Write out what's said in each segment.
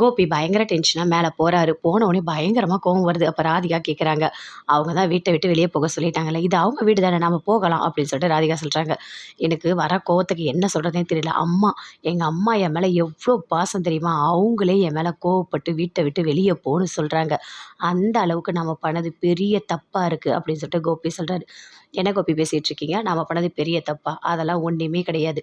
கோபி பயங்கர டென்ஷனாக மேலே போகிறாரு போன உடனே பயங்கரமாக கோவம் வருது. அப்போ ராதிகா கேட்குறாங்க அவங்க தான் வீட்டை விட்டு வெளியே போக சொல்லிட்டாங்கல்ல இது அவங்க வீடு தானே நம்ம போகலாம் அப்படின்னு சொல்லிட்டு ராதிகா சொல்கிறாங்க எனக்கு வர கோவத்துக்கு என்ன சொல்கிறதே தெரியல. அம்மா எங்கள் அம்மா என் மேலே எவ்வளோ பாசம் தெரியுமா? அவங்களே என் மேலே கோவப்பட்டு வீட்டை விட்டு வெளியே போகணும்னு சொல்கிறாங்க அந்த அளவுக்கு நம்ம பண்ணது பெரிய தப்பாக இருக்குது அப்படின்னு சொல்லிட்டு கோபி சொல்கிறாரு என்ன கோபி பேசிகிட்டு இருக்கீங்க நம்ம பண்ணது பெரிய தப்பா? அதெல்லாம் ஒன்றுமே கிடையாது.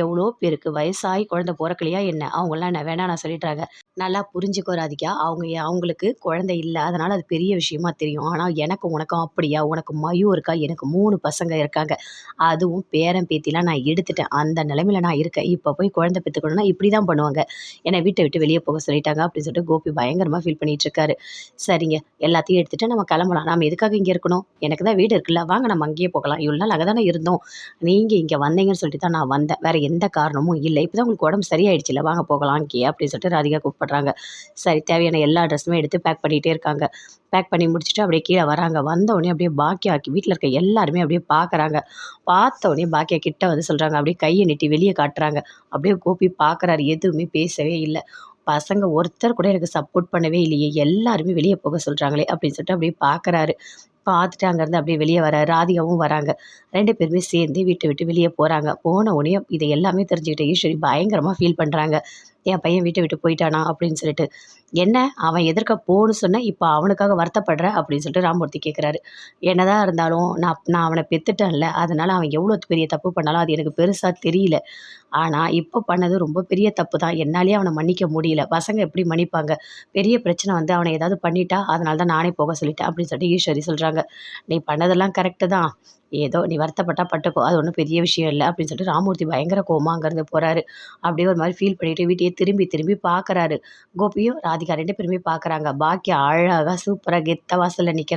எவ்வளோ பேருக்கு வயசாகி குழந்தை பிறக்கலையா என்ன? அவங்களாம் என்ன வேணாம் நான் சொல்லிடுறாங்க நல்லா புரிஞ்சுக்கோ ராதிகா. அவங்க அவங்களுக்கு குழந்தை இல்லை. அதனால் அது பெரிய விஷயமா தெரியும். ஆனால் எனக்கு உனக்கும் அப்படியா? உனக்கு மயும் இருக்கா? எனக்கு மூணு பசங்க இருக்காங்க. அதுவும் பேரன் பேத்திலாம் நான் எடுத்துட்டேன். அந்த நிலமையில நான் இருக்கேன். இப்போ போய் குழந்தை பெற்றுக்கணும்னா இப்படி தான் பண்ணுவாங்க. என்னை வீட்டை விட்டு வெளியே போக சொல்லிட்டாங்க அப்படின்னு சொல்லிட்டு கோபி பயங்கரமாக ஃபீல் பண்ணிட்டு இருக்காரு சரிங்க. எல்லாத்தையும் எடுத்துகிட்டு நம்ம கிளம்பலாம். நம்ம எதுக்காக இங்கே இருக்கணும்? எனக்கு தான் வீடு இருக்குல்ல. வாங்க நம்ம அங்கேயே போகலாம். இவ்வளோ நாள் அங்கே தானே இருந்தோம். நீங்கள் இங்கே வந்தீங்கன்னு சொல்லிட்டு தான் நான் வந்தேன். வேறு எந்த காரணமும் இல்லை. இப்போ தான் உங்களுக்கு உடம்பு சரியாயிடுச்சுல வாங்க போகலாம் இங்கே அப்படின்னு சொல்லிட்டு ராதிகா கூப்பிட்றாங்க. சரி தேவையான எல்லா ட்ரெஸ்ஸுமே எடுத்து பேக் பண்ணிகிட்டே இருக்காங்க. பேக் பண்ணி முடிச்சுட்டு அப்படியே கீழே வராங்க. வந்தவொடனே அப்படியே பாக்கியா வீட்டில் இருக்க எல்லாருமே அப்படியே பார்க்குறாங்க பார்த்தோடனே பாக்கியா கிட்ட வந்து சொல்கிறாங்க அப்படியே கையை நீட்டி வெளியே காட்டுறாங்க. அப்படியே கோபி பார்க்குறாரு எதுவுமே பேசவே இல்லை. பசங்க ஒருத்தர் கூட எனக்கு சப்போர்ட் பண்ணவே இல்லையே. எல்லாருமே வெளியே போக சொல்கிறாங்களே அப்படின்னு சொல்லிட்டு அப்படியே பார்க்குறாரு பார்த்துட்டு அங்கேருந்து அப்படியே வெளியே வர ராதிகாவும் வராங்க. ரெண்டு பேருமே சேர்ந்து வீட்டை விட்டு வெளியே போகிறாங்க போன உடனே இதை எல்லாமே தெரிஞ்சுக்கிட்ட ஈஸ்வரி பயங்கரமாக ஃபீல் பண்ணுறாங்க என் பையன் வீட்டை விட்டு போயிட்டானா அப்படின்னு சொல்லிட்டு. என்ன? அவன் எதிர்க்க போன்னு சொன்னேன் இப்போ அவனுக்காக வருத்தப்படுற? அப்படின்னு சொல்லிட்டு ராமூர்த்தி கேட்குறாரு என்னதான் இருந்தாலும் நான் நான் அவனை பெத்துட்டேன்ல. அதனால அவன் எவ்வளோ பெரிய தப்பு பண்ணாலும் அது எனக்கு பெருசாக தெரியல. ஆனால் இப்போ பண்ணது ரொம்ப பெரிய தப்பு தான் என்னாலே அவனை மன்னிக்க முடியல. பசங்க எப்படி மன்னிப்பாங்க? பெரிய பிரச்சனை வந்து அவனை ஏதாவது பண்ணிட்டா அதனால தான் நானே போக சொல்லிட்டேன் அப்படின்னு சொல்லிட்டு ஈஸ்வரி சொல்கிறாங்க நீ பண்ணதெல்லாம் கரெக்டு தான். ஏதோ நீ வருத்தப்பட்டா பட்டுக்கோ அது ஒன்றும் பெரிய விஷயம் இல்லை அப்படின்னு சொல்லிட்டு ராமூர்த்தி பயங்கர கோமா அங்கேருந்து போகிறாரு அப்படியே ஒரு மாதிரி ஃபீல் பண்ணிட்டு வீட்டையே திரும்பி திரும்பி பார்க்குறாரு கோபியும் ராதிகா ரெண்டு பேருமே பார்க்குறாங்க பாக்கியா அழகாக சூப்பராக கெத்த வாசலில் நிற்கிற